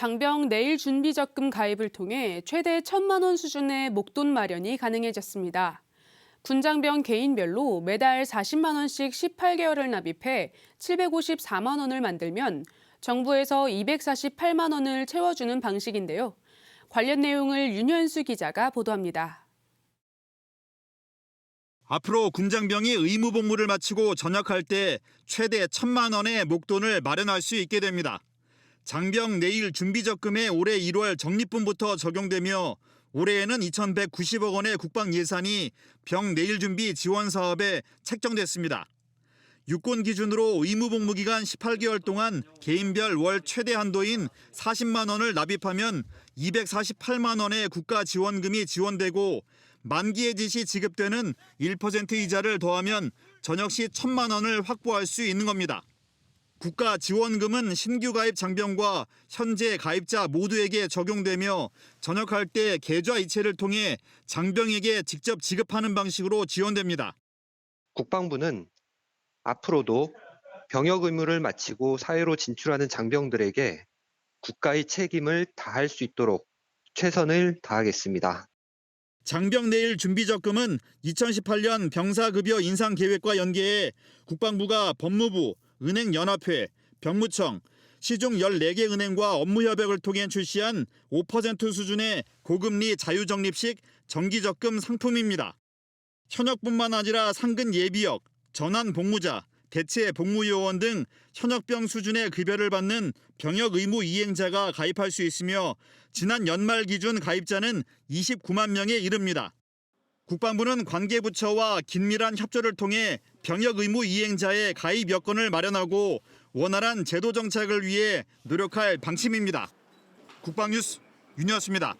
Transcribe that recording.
장병 내일 준비 적금 가입을 통해 최대 1천만 원 수준의 목돈 마련이 가능해졌습니다. 군장병 개인별로 매달 40만 원씩 18개월을 납입해 754만 원을 만들면 정부에서 248만 원을 채워주는 방식인데요. 관련 내용을 윤현수 기자가 보도합니다. 앞으로 군장병이 의무 복무를 마치고 전역할 때 최대 천만 원의 목돈을 마련할 수 있게 됩니다. 장병 내일 준비적금에 올해 1월 적립분부터 적용되며 올해에는 2,190억 원의 국방 예산이 병 내일 준비 지원 사업에 책정됐습니다. 육군 기준으로 의무 복무 기간 18개월 동안 개인별 월 최대 한도인 40만 원을 납입하면 248만 원의 국가 지원금이 지원되고 만기의 지시 지급되는 1% 이자를 더하면 전역 시 1천만 원을 확보할 수 있는 겁니다. 국가 지원금은 신규 가입 장병과 현재 가입자 모두에게 적용되며 전역할 때 계좌 이체를 통해 장병에게 직접 지급하는 방식으로 지원됩니다. 국방부는 앞으로도 병역 의무를 마치고 사회로 진출하는 장병들에게 국가의 책임을 다할 수 있도록 최선을 다하겠습니다. 장병 내일 준비 적금은 2018년 병사급여 인상 계획과 연계해 국방부가 법무부, 은행연합회, 병무청, 시중 14개 은행과 업무 협약을 통해 출시한 5% 수준의 고금리 자유적립식 정기적금 상품입니다. 현역뿐만 아니라 상근 예비역, 전환 복무자, 대체 복무요원 등 현역병 수준의 급여를 받는 병역 의무 이행자가 가입할 수 있으며 지난 연말 기준 가입자는 29만 명에 이릅니다. 국방부는 관계부처와 긴밀한 협조를 통해 병역 의무 이행자의 가입 여건을 마련하고 원활한 제도 정착을 위해 노력할 방침입니다. 국방뉴스 윤이었습니다.